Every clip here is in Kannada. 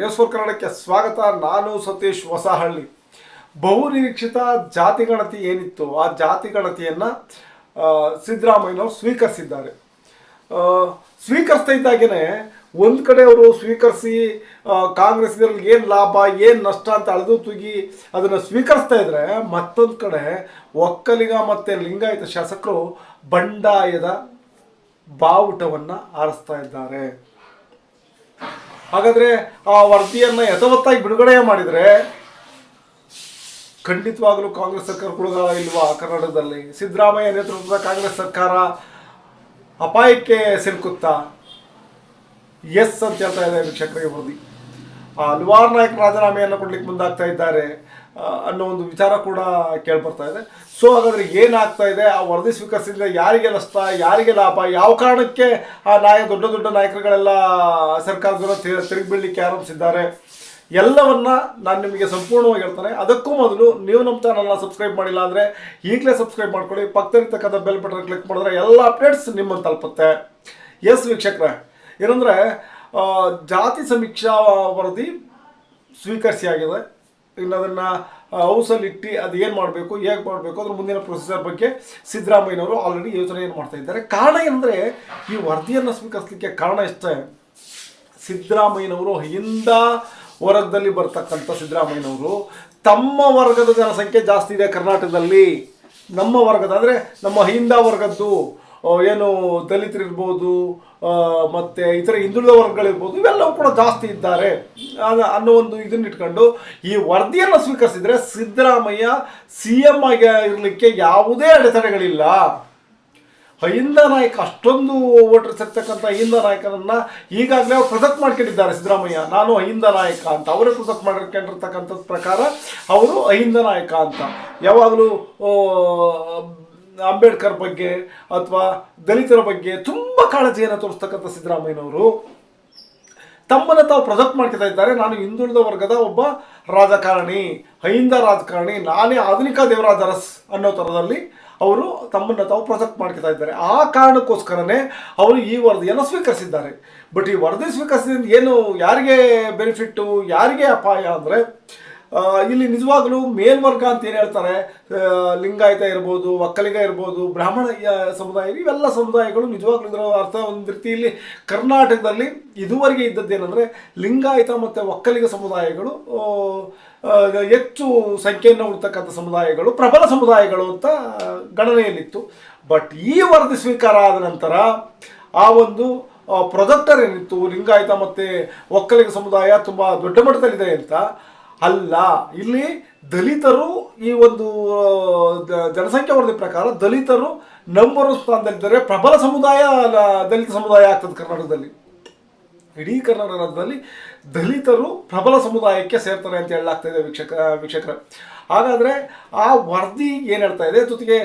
ನ್ಯೂಸ್ ಕನ್ನಡಕ್ಕೆ ಸ್ವಾಗತ. ನಾನು ಸತೀಶ್ ಹೊಸಹಳ್ಳಿ. ಬಹುನಿರೀಕ್ಷಿತ ಜಾತಿ ಗಣತಿ ಏನಿತ್ತು? ಆ ಜಾತಿ ಗಣತಿಯನ್ನು ಸಿದ್ದರಾಮಯ್ಯನವರು ಸ್ವೀಕರಿಸಿದ್ದಾರೆ. ಸ್ವೀಕರಿಸ್ತಾ ಇದ್ದಾಗೇನೆ ಒಂದು ಕಡೆ ಅವರು ಸ್ವೀಕರಿಸಿ ಕಾಂಗ್ರೆಸ್ ಏನು ಲಾಭ, ಏನು ನಷ್ಟ ಅಂತ ಅಳೆದು ತೂಗಿ ಅದನ್ನು ಸ್ವೀಕರಿಸ್ತಾ ಇದ್ದರೆ ಮತ್ತೊಂದು ಕಡೆ ಒಕ್ಕಲಿಗ ಮತ್ತು ಲಿಂಗಾಯತ ಶಾಸಕರು ಬಂಡಾಯದ ಬಾವುಟವನ್ನು ಆರಿಸ್ತಾ ಇದ್ದಾರೆ. ಹಾಗಾದ್ರೆ ಆ ವರದಿಯನ್ನ ಯಥವತ್ತಾಗಿ ಬಿಡುಗಡೆ ಮಾಡಿದ್ರೆ ಖಂಡಿತವಾಗಲೂ ಕಾಂಗ್ರೆಸ್ ಸರ್ಕಾರ ಕುಳಗಾಲ ಇಲ್ವಾ ಕರ್ನಾಟಕದಲ್ಲಿ? ಸಿದ್ದರಾಮಯ್ಯ ನೇತೃತ್ವದ ಕಾಂಗ್ರೆಸ್ ಸರ್ಕಾರ ಅಪಾಯಕ್ಕೆ ಸಿಲುಕುತ್ತಾ? ಎಸ್ ಅಂತ ಹೇಳ್ತಾ ಇದೆ ವೀಕ್ಷಕರಿಗೆ ವರದಿ. ಆ, ಹಲವಾರು ನಾಯಕರು ರಾಜೀನಾಮೆಯನ್ನು ಕೊಡ್ಲಿಕ್ಕೆ ಮುಂದಾಗ್ತಾ ಇದ್ದಾರೆ. ಅನ್ನೋ ಒಂದು ವಿಚಾರ ಕೂಡ ಕೇಳ್ಬರ್ತಾ ಇದೆ. ಸೊ ಹಾಗಾದ್ರೆ ಏನಾಗ್ತಾ ಇದೆ? ಆ ವರದಿ ಸ್ವೀಕರಿಸಿದ್ರೆ ಯಾರಿಗೆ ನಷ್ಟ, ಯಾರಿಗೆ ಲಾಭ, ಯಾವ ಕಾರಣಕ್ಕೆ ಆ ನಾಯ ದೊಡ್ಡ ದೊಡ್ಡ ನಾಯಕರುಗಳೆಲ್ಲ ಸರ್ಕಾರದವರು ತಿರುಗಿ ಬೀಳಲಿಕ್ಕೆ ಆರಂಭಿಸಿದ್ದಾರೆ? ಎಲ್ಲವನ್ನ ನಾನು ನಿಮಗೆ ಸಂಪೂರ್ಣವಾಗಿ ಹೇಳ್ತಾನೆ. ಅದಕ್ಕೂ ಮೊದಲು ನೀವು ನಮ್ಮ ಚಾನಲ್ನ ಸಬ್ಸ್ಕ್ರೈಬ್ ಮಾಡಿಲ್ಲ ಅಂದರೆ ಈಗಲೇ ಸಬ್ಸ್ಕ್ರೈಬ್ ಮಾಡ್ಕೊಳ್ಳಿ. ಪಕ್ಕದಲ್ಲಿರ್ತಕ್ಕಂಥ ಬೆಲ್ ಬಟನ್ ಕ್ಲಿಕ್ ಮಾಡಿದ್ರೆ ಎಲ್ಲ ಅಪ್ಡೇಟ್ಸ್ ನಿಮ್ಮನ್ನು ತಲುಪುತ್ತೆ. ಎಸ್ ವೀಕ್ಷಕರ. ಏನಂದರೆ ಜಾತಿ ಸಮೀಕ್ಷಾ ವರದಿ ಸ್ವೀಕರಿಸಿ ಆಗಿದೆ. ಇನ್ನು ಅದನ್ನು ಹೌಸಲ್ಲಿ ಇಟ್ಟು ಅದು ಏನು ಮಾಡಬೇಕು, ಹೇಗೆ ಮಾಡಬೇಕು ಅದ್ರ ಮುಂದಿನ ಪ್ರೊಸೆಸರ್ ಬಗ್ಗೆ ಸಿದ್ದರಾಮಯ್ಯನವರು ಆಲ್ರೆಡಿ ಯೋಜನೆಯನ್ನು ಮಾಡ್ತಾ ಇದ್ದಾರೆ. ಕಾರಣ ಏನಂದರೆ, ಈ ವರದಿಯನ್ನು ಸ್ವೀಕರಿಸಲಿಕ್ಕೆ ಕಾರಣ ಇಷ್ಟೇ ಸಿದ್ದರಾಮಯ್ಯನವರು ಹಿಂದ ವರ್ಗದಲ್ಲಿ ಬರ್ತಕ್ಕಂಥ ಸಿದ್ದರಾಮಯ್ಯನವರು, ತಮ್ಮ ವರ್ಗದ ಜನಸಂಖ್ಯೆ ಜಾಸ್ತಿ ಇದೆ ಕರ್ನಾಟಕದಲ್ಲಿ. ನಮ್ಮ ವರ್ಗದ ಅಂದರೆ ನಮ್ಮ ಹಿಂದ ವರ್ಗದ್ದು. ಏನು ದಲಿತರಿರ್ಬೋದು ಮತ್ತು ಇತರ ಹಿಂದುಳಿದ ವರ್ಗಗಳಿರ್ಬೋದು, ಇವೆಲ್ಲವೂ ಕೂಡ ಜಾಸ್ತಿ ಇದ್ದಾರೆ. ಅನ್ನೋ ಒಂದು ಇದನ್ನ ಇಟ್ಕೊಂಡು ಈ ವರದಿಯನ್ನು ಸ್ವೀಕರಿಸಿದ್ರೆ ಸಿದ್ದರಾಮಯ್ಯ ಸಿ ಎಂ ಆಗಿ ಇರಲಿಕ್ಕೆ ಯಾವುದೇ ಅಡೆತಡೆಗಳಿಲ್ಲ. ಅಹಿಂದ ನಾಯಕ, ಅಷ್ಟೊಂದು ಓಟರ್ ಸಿಗ್ತಕ್ಕಂಥ ಅಹಿಂದ ನಾಯಕನನ್ನ ಈಗಾಗಲೇ ಅವ್ರು ಪ್ರೊಜೆಕ್ಟ್ ಮಾಡ್ಕೊಂಡಿದ್ದಾರೆ ಸಿದ್ದರಾಮಯ್ಯ. ನಾನು ಅಹಿಂದ ನಾಯಕ ಅಂತ, ಅವರೇ ಪ್ರೊಜೆಕ್ಟ್ ಮಾಡ್ಕೊಂಡಿರ್ತಕ್ಕಂಥ ಪ್ರಕಾರ ಅವರು ಅಹಿಂದ ನಾಯಕ ಅಂತ. ಯಾವಾಗಲೂ ಅಂಬೇಡ್ಕರ್ ಬಗ್ಗೆ ಅಥವಾ ದಲಿತರ ಬಗ್ಗೆ ತುಂಬ ಕಾಳಜಿಯನ್ನು ತೋರಿಸ್ತಕ್ಕಂಥ ಸಿದ್ದರಾಮಯ್ಯನವರು. ತಮ್ಮನ್ನು ತಾವು ಪ್ರೊಜೆಕ್ಟ್ ಮಾಡ್ಕೊತಾ ಇದ್ದಾರೆ. ನಾನು ಹಿಂದುಳಿದ ವರ್ಗದ ಒಬ್ಬ ರಾಜಕಾರಣಿ ಹೈಂದ ರಾಜಕಾರಣಿ, ನಾನೇ ಆಧುನಿಕ ದೇವರಾಜ ಅರಸ್ ಅನ್ನೋ ಥರದಲ್ಲಿ ಅವರು ತಮ್ಮನ್ನು ತಾವು ಪ್ರೊಜೆಕ್ಟ್ ಮಾಡ್ಕೊತಾ ಇದ್ದಾರೆ. ಆ ಕಾರಣಕ್ಕೋಸ್ಕರನೇ ಅವರು ಈ ವರದಿಯನ್ನು ಸ್ವೀಕರಿಸಿದ್ದಾರೆ. ಬಟ್ ಈ ವರದಿ ಸ್ವೀಕರಿಸಿದ್ರಿಂದ ಏನು, ಯಾರಿಗೆ ಬೆನಿಫಿಟ್ಟು, ಯಾರಿಗೆ ಅಪಾಯ ಅಂದರೆ ಇಲ್ಲಿ ನಿಜವಾಗ್ಲೂ ಮೇಲ್ವರ್ಗ ಅಂತ ಏನು ಹೇಳ್ತಾರೆ ಲಿಂಗಾಯತ ಇರ್ಬೋದು, ಒಕ್ಕಲಿಗ ಇರ್ಬೋದು, ಬ್ರಾಹ್ಮಣ ಸಮುದಾಯ, ಇವೆಲ್ಲ ಸಮುದಾಯಗಳು ನಿಜವಾಗ್ಲೂ ಇದರ ಅರ್ಥ ಒಂದು ರೀತಿಯಲ್ಲಿ ಕರ್ನಾಟಕದಲ್ಲಿ ಇದುವರೆಗೆ ಇದ್ದದ್ದೇನೆಂದರೆ ಲಿಂಗಾಯತ ಮತ್ತು ಒಕ್ಕಲಿಗ ಸಮುದಾಯಗಳು ಹೆಚ್ಚು ಸಂಖ್ಯೆಯನ್ನು ಉಳ್ತಕ್ಕಂಥ ಸಮುದಾಯಗಳು, ಪ್ರಬಲ ಸಮುದಾಯಗಳು ಅಂತ ಗಣನೆಯಲ್ಲಿತ್ತು. ಬಟ್ ಈ ವರದಿ ಸ್ವೀಕಾರ ಆದ ನಂತರ ಆ ಒಂದು ಪ್ರೊಜೆಕ್ಟರ್ ಏನಿತ್ತು, ಲಿಂಗಾಯತ ಮತ್ತು ಒಕ್ಕಲಿಗ ಸಮುದಾಯ ತುಂಬ ದೊಡ್ಡ ಮಟ್ಟದಲ್ಲಿದೆ ಅಂತ ಅಲ್ಲ, ಇಲ್ಲಿ ದಲಿತರು ಈ ಒಂದು ಜನಸಂಖ್ಯಾ ವರದಿ ಪ್ರಕಾರ ದಲಿತರು ನಂಬರ್ ಸ್ಥಾನದಲ್ಲಿದ್ದಾರೆ ಪ್ರಬಲ ಸಮುದಾಯ ದಲಿತ ಸಮುದಾಯ ಆಗ್ತದೆ ಕರ್ನಾಟಕದಲ್ಲಿ. ಇಡೀ ಕರ್ನಾಟಕ ರಾಜ್ಯದಲ್ಲಿ ದಲಿತರು ಪ್ರಬಲ ಸಮುದಾಯಕ್ಕೆ ಸೇರ್ತಾರೆ ಅಂತ ಹೇಳಲಾಗ್ತಾ ಇದೆ ವೀಕ್ಷಕ, ವೀಕ್ಷಕರ. ಹಾಗಾದರೆ ಆ ವರದಿ ಏನು ಹೇಳ್ತಾ ಇದೆ? ಜೊತೆಗೆ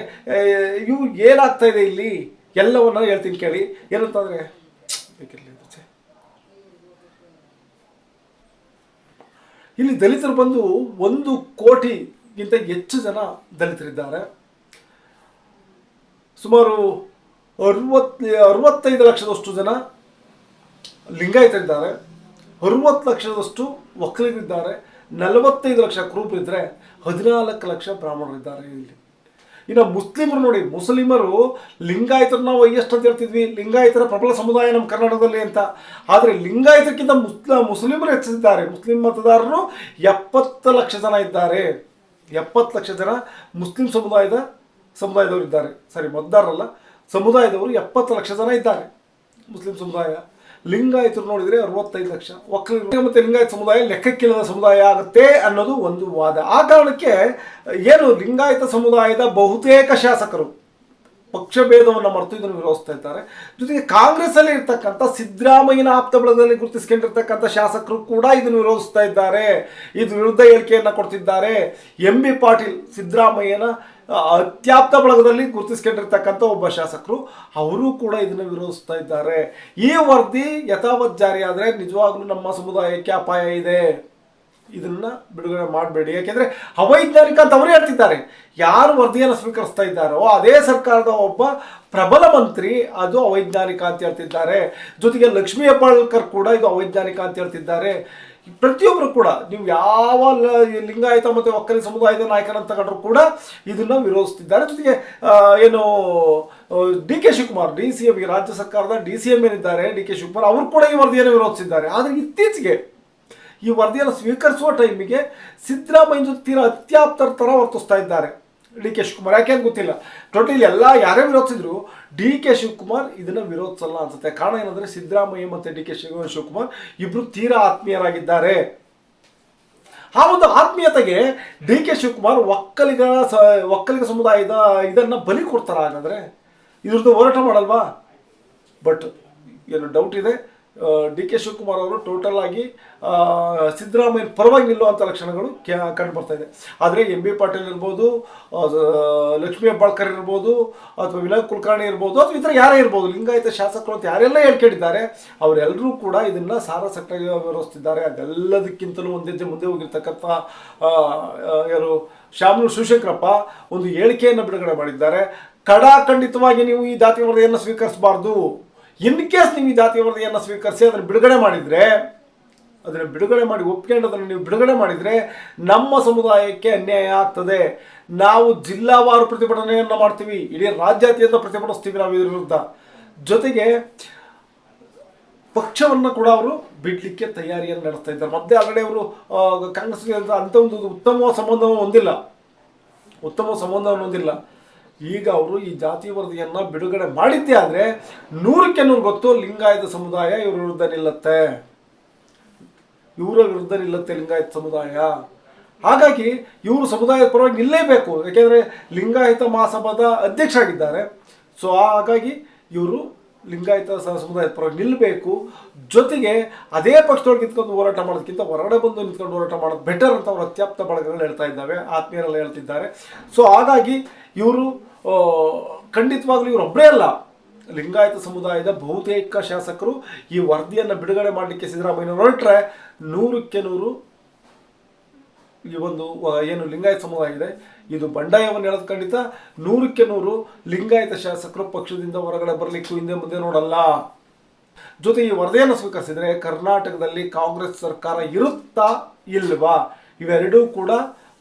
ಇವು ಏನಾಗ್ತಾ ಇದೆ ಇಲ್ಲಿ? ಎಲ್ಲವನ್ನ ಹೇಳ್ತೀನಿ ಕೇಳಿ. ಏನಂತಂದರೆ ಇಲ್ಲಿ ದಲಿತರು ಬಂದು ಒಂದು ಕೋಟಿಗಿಂತ ಹೆಚ್ಚು ಜನ ದಲಿತರಿದ್ದಾರೆ. ಸುಮಾರು ಅರವತ್, ಅರವತ್ತೈದು ಲಕ್ಷದಷ್ಟು ಜನ ಲಿಂಗಾಯತರಿದ್ದಾರೆ. ಅರವತ್ತು ಲಕ್ಷದಷ್ಟು ಒಕ್ಕಲಿಗರಿದ್ದಾರೆ ನಲವತ್ತೈದು ಲಕ್ಷ ಕುರುಬರಿದ್ದರೆ. ಹದಿನಾಲ್ಕು ಲಕ್ಷ ಬ್ರಾಹ್ಮಣರಿದ್ದಾರೆ ಇಲ್ಲಿ. ಇನ್ನು ಮುಸ್ಲಿಮರು ನೋಡಿ, ಮುಸ್ಲಿಮರು ಲಿಂಗಾಯತರು ನಾವು ಎಷ್ಟು ಅಂತ ಹೇಳ್ತಿದ್ವಿ. ಲಿಂಗಾಯತರ ಪ್ರಬಲ ಸಮುದಾಯ ನಮ್ಮ ಕರ್ನಾಟಕದಲ್ಲಿ ಅಂತ. ಆದರೆ ಲಿಂಗಾಯತಕ್ಕಿಂತ ಮುಸ್ಲ, ಮುಸ್ಲಿಮರು ಹೆಚ್ಚಿದ್ದಾರೆ. ಮುಸ್ಲಿಂ ಮತದಾರರು ಎಪ್ಪತ್ತು ಲಕ್ಷ ಜನ ಇದ್ದಾರೆ. ಎಪ್ಪತ್ತು ಲಕ್ಷ ಜನ ಮುಸ್ಲಿಂ ಸಮುದಾಯದ ಸಮುದಾಯದವರು ಇದ್ದಾರೆ ಸರಿ, ಮತದಾರರಲ್ಲ, ಸಮುದಾಯದವರು ಎಪ್ಪತ್ತು ಲಕ್ಷ ಜನ ಇದ್ದಾರೆ. ಮುಸ್ಲಿಂ ಸಮುದಾಯ. ಲಿಂಗಾಯತರು ನೋಡಿದರೆ ಅರವತ್ತೈದು ಲಕ್ಷ. ಒಕ್ಕಲಿಗರು ಮತ್ತು ಲಿಂಗಾಯತ ಸಮುದಾಯ ಲೆಕ್ಕಕ್ಕಿಲ್ಲದ ಸಮುದಾಯ ಆಗುತ್ತೆ ಅನ್ನೋದು ಒಂದು ವಾದ. ಆ ಕಾರಣಕ್ಕೆ ಏನು ಲಿಂಗಾಯತ ಸಮುದಾಯದ ಬಹುತೇಕ ಶಾಸಕರು ಪಕ್ಷ ಭೇದವನ್ನು ಮರೆತು ಇದನ್ನು ವಿರೋಧಿಸ್ತಾ ಇದ್ದಾರೆ. ಜೊತೆಗೆ ಕಾಂಗ್ರೆಸ್ಸಲ್ಲಿ ಇರ್ತಕ್ಕಂಥ ಸಿದ್ದರಾಮಯ್ಯನ ಆಪ್ತ ಬಳಗದಲ್ಲಿ ಗುರುತಿಸ್ಕೊಂಡಿರ್ತಕ್ಕಂಥ ಶಾಸಕರು ಕೂಡ ಇದನ್ನು ವಿರೋಧಿಸ್ತಾ ಇದ್ದಾರೆ. ಇದು ವಿರುದ್ಧ ಹೇಳಿಕೆಯನ್ನು ಕೊಡ್ತಿದ್ದಾರೆ. ಎಂ ಬಿ ಪಾಟೀಲ್ ಸಿದ್ದರಾಮಯ್ಯನ ಅತ್ಯಾಪ್ತ ಬಳಗದಲ್ಲಿ ಗುರುತಿಸ್ಕೊಂಡಿರ್ತಕ್ಕಂಥ ಒಬ್ಬ ಶಾಸಕರು, ಅವರು ಕೂಡ ಇದನ್ನು ವಿರೋಧಿಸ್ತಾ ಇದ್ದಾರೆ. ಈ ವರದಿ ಯಥಾವತ್ ಜಾರಿಯಾದರೆ ನಿಜವಾಗ್ಲೂ ನಮ್ಮ ಸಮುದಾಯಕ್ಕೆ ಅಪಾಯ ಇದೆ. ಇದನ್ನ ಬಿಡುಗಡೆ ಮಾಡಬೇಡಿ. ಯಾಕೆಂದ್ರೆ ಅವೈಜ್ಞಾನಿಕ ಅಂತ ಅವರು ಹೇಳ್ತಿದ್ದಾರೆ. ಯಾರು ವರದಿಯನ್ನು ಸ್ವೀಕರಿಸ್ತಾ ಇದ್ದಾರೋ ಅದೇ ಸರ್ಕಾರದ ಒಬ್ಬ ಪ್ರಬಲ ಮಂತ್ರಿ ಅದು ಅವೈಜ್ಞಾನಿಕ ಅಂತ ಹೇಳ್ತಿದ್ದಾರೆ. ಜೊತೆಗೆ ಲಕ್ಷ್ಮೀ ಹೆಬ್ಬಾಳ್ಕರ್ ಕೂಡ ಇದು ಅವೈಜ್ಞಾನಿಕ ಅಂತ ಹೇಳ್ತಿದ್ದಾರೆ. ಪ್ರತಿಯೊಬ್ಬರು ಕೂಡ, ನೀವು ಯಾವ ಲಿಂಗಾಯತ ಮತ್ತು ಒಕ್ಕಲಿ ಸಮುದಾಯದ ನಾಯಕರನ್ನು ತಗೊಂಡ್ರು ಕೂಡ ಇದನ್ನ ವಿರೋಧಿಸ್ತಿದ್ದಾರೆ. ಜೊತೆಗೆ ಏನು D K Shivakumar, D C M ರಾಜ್ಯ ಸರ್ಕಾರದ ಡಿ ಸಿ ಎಂ ಏನಿದ್ದಾರೆ, ಡಿ ಕೆ ಶಿವಕುಮಾರ್, ಅವರು ಕೂಡ ಈ ವರದಿಯನ್ನು ವಿರೋಧಿಸಿದ್ದಾರೆ. ಆದರೆ ಇತ್ತೀಚೆಗೆ ಈ ವರದಿಯನ್ನು ಸ್ವೀಕರಿಸುವ ಟೈಮಿಗೆ ಸಿದ್ದರಾಮಯ್ಯ ಜೊತೆ ತೀರಾ ಅತ್ಯಾಪ್ತರ ಥರ ವರ್ತಿಸ್ತಾ ಇದ್ದಾರೆ. D K Shivakumar. ಯಾಕೆ ಅಂತ ಗೊತ್ತಿಲ್ಲ. ಟೋಟಲ್ ಎಲ್ಲ ಯಾರೇ ವಿರೋಧಿಸಿದ್ರು ಡಿ ಕೆ ಶಿವಕುಮಾರ್ ಇದನ್ನು ವಿರೋಧಿಸಲ್ಲ ಅನ್ಸುತ್ತೆ. ಕಾರಣ ಏನಂದ್ರೆ ಸಿದ್ದರಾಮಯ್ಯ ಮತ್ತೆ ಡಿ ಕೆ ಶಿವ ಶಿವಕುಮಾರ್ ಇಬ್ಬರು ತೀರಾ ಆತ್ಮೀಯರಾಗಿದ್ದಾರೆ. ಆ ಒಂದು ಆತ್ಮೀಯತೆಗೆ ಡಿ ಕೆ ಶಿವಕುಮಾರ್ ಒಕ್ಕಲಿಗ ಸ, ಒಕ್ಕಲಿಗ ಸಮುದಾಯದ ಇದನ್ನ ಬಲಿ ಕೊಡ್ತಾರ ಹಾಗಾದ್ರೆ ಇದ್ರದ್ದು ಹೋರಾಟ ಮಾಡಲ್ವಾ? ಬಟ್ ಏನು ಡೌಟ್ ಇದೆ. ಡಿ ಕೆ ಶಿವಕುಮಾರ್ ಅವರು ಟೋಟಲ್ ಆಗಿ ಸಿದ್ದರಾಮಯ್ಯ ಪರವಾಗಿ ನಿಲ್ಲುವಂಥ ಲಕ್ಷಣಗಳು ಕಂಡು ಬರ್ತಾ ಇದೆ. ಆದರೆ ಎಂ ಬಿ ಪಾಟೀಲ್ ಇರ್ಬೋದು ಲಕ್ಷ್ಮೀ ಹೆಬ್ಬಾಳ್ಕರ್ ಇರ್ಬೋದು, ಅಥವಾ ವಿನಯ್ ಕುಲಕರ್ಣಿ ಇರ್ಬೋದು, ಅಥವಾ ಇತರ ಯಾರೇ ಇರ್ಬೋದು, ಲಿಂಗಾಯತ ಶಾಸಕರು ಅಂತ ಯಾರೆಲ್ಲ ಹೇಳ್ಕೊಂಡಿದ್ದಾರೆ, ಅವರೆಲ್ಲರೂ ಕೂಡ ಇದನ್ನ ಸಾರಸಟ್ಟಾಗಿ ವಿವರಿಸ್ತಿದ್ದಾರೆ ಅದೆಲ್ಲದಕ್ಕಿಂತಲೂ ಒಂದು ಮುಂದೆ ಹೋಗಿರ್ತಕ್ಕಂಥ ಯಾರು ಶ್ಯಾಮನು ಶಿವಶಂಕರಪ್ಪ ಒಂದು ಹೇಳಿಕೆಯನ್ನು ಬಿಡುಗಡೆ ಮಾಡಿದ್ದಾರೆ. ಕಡಾಖಂಡಿತವಾಗಿ ನೀವು ಈ ಜಾತಿ ವರದಿಯನ್ನು ಸ್ವೀಕರಿಸಬಾರ್ದು. ಇನ್ ಕೇಸ್ ನೀವು ಈ ಜಾತಿ ವರದಿಯನ್ನು ಸ್ವೀಕರಿಸಿ ಅದನ್ನು ಬಿಡುಗಡೆ ಮಾಡಿದರೆ, ಅದನ್ನು ಬಿಡುಗಡೆ ಮಾಡಿ ಒಪ್ಕೊಂಡು ಅದನ್ನು ನೀವು ಬಿಡುಗಡೆ ಮಾಡಿದರೆ ನಮ್ಮ ಸಮುದಾಯಕ್ಕೆ ಅನ್ಯಾಯ ಆಗ್ತದೆ. ನಾವು ಜಿಲ್ಲಾವಾರು ಪ್ರತಿಭಟನೆಯನ್ನು ಮಾಡ್ತೀವಿ, ಇಡೀ ರಾಜ್ಯಾದ್ಯಂತ ಪ್ರತಿಭಟಿಸ್ತೀವಿ ನಾವು ಇದ್ರ ವಿರುದ್ಧ. ಜೊತೆಗೆ ಪಕ್ಷವನ್ನು ಕೂಡ ಅವರು ಬಿಡಲಿಕ್ಕೆ ತಯಾರಿಯನ್ನು ನಡೆಸ್ತಾ ಇದ್ದಾರೆ. ಮತ್ತೆ ಆಲ್ರೆಡಿ ಅವರು ಕಾಂಗ್ರೆಸ್ಗೆ ಅಂತ ಒಂದು ಉತ್ತಮ ಸಂಬಂಧವನ್ನು ಹೊಂದಿಲ್ಲ. ಉತ್ತಮ ಸಂಬಂಧವನ್ನು ಹೊಂದಿಲ್ಲ. ಈಗ ಅವರು ಈ ಜಾತಿ ವರದಿಯನ್ನು ಬಿಡುಗಡೆ ಮಾಡಿದ್ದೇ ಆದರೆ ನೂರಕ್ಕೆ ನೂರು ಗೊತ್ತು ಲಿಂಗಾಯತ ಸಮುದಾಯ ಇವ್ರ ವಿರುದ್ಧ ನಿಲ್ಲತ್ತೆ. ಇವರ ವಿರುದ್ಧ ನಿಲ್ಲತ್ತೆ ಲಿಂಗಾಯತ ಸಮುದಾಯ. ಹಾಗಾಗಿ ಇವರು ಸಮುದಾಯದ ಪರವಾಗಿ ನಿಲ್ಲೇಬೇಕು. ಯಾಕೆಂದರೆ ಲಿಂಗಾಯತ ಮಹಾಸಭಾದ ಅಧ್ಯಕ್ಷರಾಗಿದ್ದಾರೆ. ಸೊ ಹಾಗಾಗಿ ಇವರು ಲಿಂಗಾಯತ ಸಮುದಾಯದ ಪರವಾಗಿ ನಿಲ್ಲಬೇಕು ಜೊತೆಗೆ ಅದೇ ಪಕ್ಷದೊಳಗೆ ನಿಂತ್ಕೊಂಡು ಹೋರಾಟ ಮಾಡೋದಕ್ಕಿಂತ ಹೊರಗಡೆ ಬಂದು ನಿಂತ್ಕೊಂಡು ಹೋರಾಟ ಮಾಡೋದು ಬೆಟರ್ ಅಂತ ಅವರು ಅತ್ಯಾಪ್ತ ಬಳಗಗಳು ಹೇಳ್ತಾ ಇದ್ದಾವೆ. ಆತ್ಮೀಯರೆಲ್ಲ ಹೇಳ್ತಿದ್ದಾರೆ. ಸೊ ಹಾಗಾಗಿ ಇವರು ಖಂಡಿತವಾಗ್ಲೂ ಇವರೊಬ್ಬರೇ ಅಲ್ಲ. ಲಿಂಗಾಯತ ಸಮುದಾಯದ ಬಹುತೇಕ ಶಾಸಕರು ಈ ವರದಿಯನ್ನು ಬಿಡುಗಡೆ ಮಾಡಲಿಕ್ಕೆ ಸಿದ್ದರಾಮಯ್ಯ ಹೊರಟ್ರೆ ನೂರಕ್ಕೆ ನೂರು ಈ ಒಂದು ಏನು ಲಿಂಗಾಯತ ಸಮುದಾಯ ಇದೆ. ಇದು ಬಂಡಾಯವನ್ನು ಹೇಳೋದು ಖಂಡಿತ. ನೂರಕ್ಕೆ ನೂರು ಲಿಂಗಾಯತ ಶಾಸಕರು ಪಕ್ಷದಿಂದ ಹೊರಗಡೆ ಬರಲಿಕ್ಕೂ ಹಿಂದೆ ಮುಂದೆ ನೋಡಲ್ಲ. ಜೊತೆ ಈ ವರದಿಯನ್ನು ಸ್ವೀಕರಿಸಿದರೆ ಕರ್ನಾಟಕದಲ್ಲಿ ಕಾಂಗ್ರೆಸ್ ಸರ್ಕಾರ ಇರುತ್ತಾ ಇಲ್ವಾ? ಇವೆರಡೂ ಕೂಡ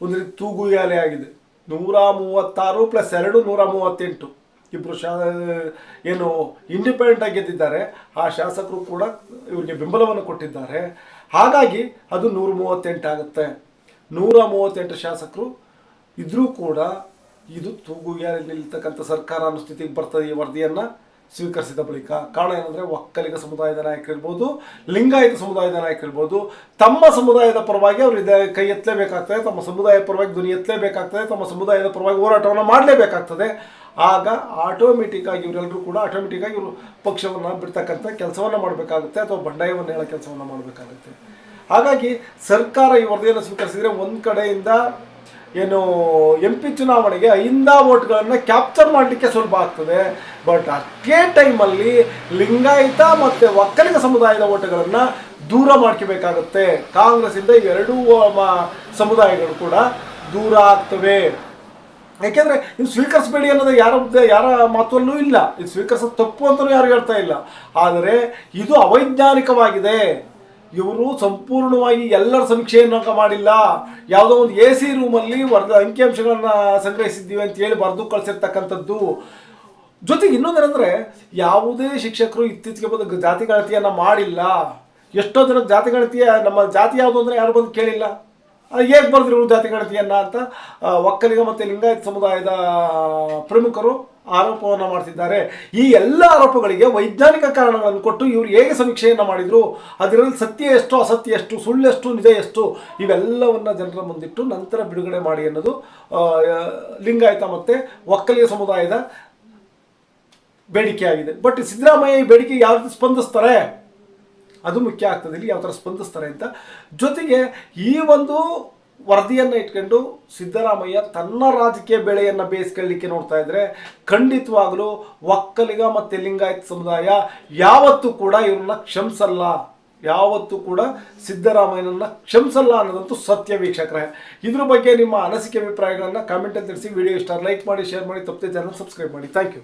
ಒಂದು ರೀತಿ ತೂಗುಯಾಲೆ ಆಗಿದೆ. ನೂರ ಮೂವತ್ತಾರು ಪ್ಲಸ್ ಎರಡು ನೂರ ಮೂವತ್ತೆಂಟು ಇಬ್ಬರು ಶಾ ಏನು ಇಂಡಿಪೆಂಡೆಂಟ್ ಆಗಿ ಗೆದ್ದಿದ್ದಾರೆ. ಆ ಶಾಸಕರು ಕೂಡ ಇವರಿಗೆ ಬೆಂಬಲವನ್ನು ಕೊಟ್ಟಿದ್ದಾರೆ. ಹಾಗಾಗಿ ಅದು ನೂರ ಮೂವತ್ತೆಂಟು ಆಗುತ್ತೆ. ನೂರ ಮೂವತ್ತೆಂಟು ಶಾಸಕರು ಇದ್ರೂ ಕೂಡ ಇದು ನಿಲ್ತಕ್ಕಂಥ ಸರ್ಕಾರ ಅನ್ನೋ ಸ್ಥಿತಿಗೆ ಬರ್ತದೆ ಈ ವರದಿಯನ್ನು. ಸ್ವೀಕರಿಸಿದ ಬಳಿಕ ಕಾರಣ ಏನಂದ್ರೆ ಒಕ್ಕಲಿಗ ಸಮುದಾಯದ ನಾಯಕರಿರ್ಬೋದು ಲಿಂಗಾಯತ ಸಮುದಾಯದ ನಾಯಕರಿರ್ಬೋದು ತಮ್ಮ ಸಮುದಾಯದ ಪರವಾಗಿ ಅವರು ಕೈ ಎತ್ತಲೇಬೇಕಾಗ್ತದೆ, ತಮ್ಮ ಸಮುದಾಯದ ಪರವಾಗಿ ಧ್ವನಿ ಎತ್ತಲೇಬೇಕಾಗ್ತದೆ, ತಮ್ಮ ಸಮುದಾಯದ ಪರವಾಗಿ ಹೋರಾಟವನ್ನು ಮಾಡಲೇಬೇಕಾಗ್ತದೆ. ಆಗ ಆಟೋಮೆಟಿಕ್ ಆಗಿ ಇವರೆಲ್ಲರೂ ಕೂಡ ಆಟೋಮೆಟಿಕ್ ಆಗಿ ಇವರು ಪಕ್ಷವನ್ನು ಬಿಡ್ತಕ್ಕಂಥ ಕೆಲಸವನ್ನು ಮಾಡಬೇಕಾಗುತ್ತೆ ಅಥವಾ ಬಂಡಾಯವನ್ನು ಹೇಳೋ ಕೆಲಸವನ್ನು ಮಾಡಬೇಕಾಗುತ್ತೆ. ಹಾಗಾಗಿ ಸರ್ಕಾರ ಈ ವರದಿಯನ್ನು ಸ್ವೀಕರಿಸಿದರೆ ಒಂದು ಕಡೆಯಿಂದ ಏನು ಎಂ ಪಿ ಚುನಾವಣೆಗೆ ಅಹಿಂದ ವೋಟ್ಗಳನ್ನು ಕ್ಯಾಪ್ಚರ್ ಮಾಡಲಿಕ್ಕೆ ಸುಲಭ ಆಗ್ತದೆ. ಬಟ್ ಅದೇ ಟೈಮಲ್ಲಿ ಲಿಂಗಾಯತ ಮತ್ತು ಒಕ್ಕಲಿಗ ಸಮುದಾಯದ ಓಟುಗಳನ್ನು ದೂರ ಮಾಡ್ಕೋಬೇಕಾಗುತ್ತೆ. ಕಾಂಗ್ರೆಸ್ಸಿಂದ ಎರಡೂ ಸಮುದಾಯಗಳು ಕೂಡ ದೂರ ಆಗ್ತವೆ. ಯಾಕೆಂದ್ರೆ ಇದು ಸ್ವೀಕರಿಸಬೇಡಿ ಅನ್ನೋದು ಯಾರ ಯಾರ ಮಾತಲ್ಲೂ ಇಲ್ಲ. ಇದು ಸ್ವೀಕರಿಸೋದು ತಪ್ಪು ಅಂತಲೂ ಯಾರು ಹೇಳ್ತಾ ಇಲ್ಲ. ಆದರೆ ಇದು ಅವೈಜ್ಞಾನಿಕವಾಗಿದೆ. ಇವರು ಸಂಪೂರ್ಣವಾಗಿ ಎಲ್ಲರ ಸಮೀಕ್ಷೆಯನ್ನು ಮಾಡಿಲ್ಲ. ಯಾವುದೋ ಒಂದು ಎ ಸಿ ರೂಮಲ್ಲಿ ವರ್ದ ಅಂಕಿಅಂಶಗಳನ್ನ ಸಂಗ್ರಹಿಸಿದ್ದೀವಿ ಅಂತ ಹೇಳಿ ಬರೆದು ಕಳಿಸಿರ್ತಕ್ಕಂಥದ್ದು. ಜೊತೆಗೆ ಇನ್ನೊಂದೇನೆಂದರೆ, ಯಾವುದೇ ಶಿಕ್ಷಕರು ಇತ್ತೀಚೆಗೆ ಬಂದು ಜಾತಿ ಗಣತಿಯನ್ನ ಮಾಡಿಲ್ಲ. ಎಷ್ಟೋ ಜನ ಜಾತಿ ಗಣತಿಯ, ನಮ್ಮ ಜಾತಿ ಯಾವುದು ಅಂದ್ರೆ ಯಾರು ಬಂದು ಕೇಳಿಲ್ಲ. ಹೇಗೆ ಬರೆದ್ರು ಜಾತಿ ಗಣತಿಯನ್ನ ಅಂತ ಒಕ್ಕಲಿಗ ಮತ್ತು ಲಿಂಗಾಯತ ಸಮುದಾಯದ ಪ್ರಮುಖರು ಆರೋಪವನ್ನು ಮಾಡ್ತಿದ್ದಾರೆ. ಈ ಎಲ್ಲ ಆರೋಪಗಳಿಗೆ ವೈಜ್ಞಾನಿಕ ಕಾರಣಗಳನ್ನು ಕೊಟ್ಟು ಇವರು ಹೇಗೆ ಸಮೀಕ್ಷೆಯನ್ನು ಮಾಡಿದ್ರು, ಅದರಲ್ಲಿ ಸತ್ಯ ಎಷ್ಟು, ಅಸತ್ಯ ಎಷ್ಟು ಸುಳ್ಳೆಷ್ಟು ನಿಜ ಎಷ್ಟು, ಇವೆಲ್ಲವನ್ನು ಜನರ ಮುಂದಿಟ್ಟು ನಂತರ ಬಿಡುಗಡೆ ಮಾಡಿ ಅನ್ನೋದು ಲಿಂಗಾಯತ ಮತ್ತು ಒಕ್ಕಲಿಗ ಸಮುದಾಯದ ಬೇಡಿಕೆಯಾಗಿದೆ ಬಟ್ ಸಿದ್ದರಾಮಯ್ಯ ಈ ಬೇಡಿಕೆ ಯಾವ ಸ್ಪಂದಿಸ್ತಾರೆ? ಅದು ಮುಖ್ಯ ಆಗ್ತದೆ. ಇಲ್ಲಿ ಯಾವ ಥರ ಸ್ಪಂದಿಸ್ತಾರೆ ಅಂತ. ಜೊತೆಗೆ ಈ ಒಂದು ವರದಿಯನ್ನು ಇಟ್ಕೊಂಡು ಸಿದ್ದರಾಮಯ್ಯ ತನ್ನ ರಾಜಕೀಯ ಬೆಳೆಯನ್ನು ಬೇಯಿಸ್ಕೊಳ್ಳಿಕ್ಕೆ ನೋಡ್ತಾ ಇದ್ರೆ ಖಂಡಿತವಾಗಲೂ ಒಕ್ಕಲಿಗ ಮತ್ತು ಲಿಂಗಾಯತ ಸಮುದಾಯ ಯಾವತ್ತೂ ಕೂಡ ಇವ್ರನ್ನ ಕ್ಷಮಿಸಲ್ಲ. ಯಾವತ್ತೂ ಕೂಡ ಸಿದ್ದರಾಮಯ್ಯನನ್ನ ಕ್ಷಮಿಸಲ್ಲ ಅನ್ನೋದಂತೂ ಸತ್ಯ ವೀಕ್ಷಕರೇ. ಇದ್ರ ಬಗ್ಗೆ ನಿಮ್ಮ ಅನಿಸಿಕೆ ಅಭಿಪ್ರಾಯಗಳನ್ನು ಕಾಮೆಂಟಲ್ಲಿ ತಿಳಿಸಿ ವಿಡಿಯೋ ಇಷ್ಟ ಲೈಕ್ ಮಾಡಿ ಶೇರ್ ಮಾಡಿ, ತಪ್ಪದೆ ಚಾನಲ್ ಸಬ್ಸ್ಕ್ರೈಬ್ ಮಾಡಿ. Thank you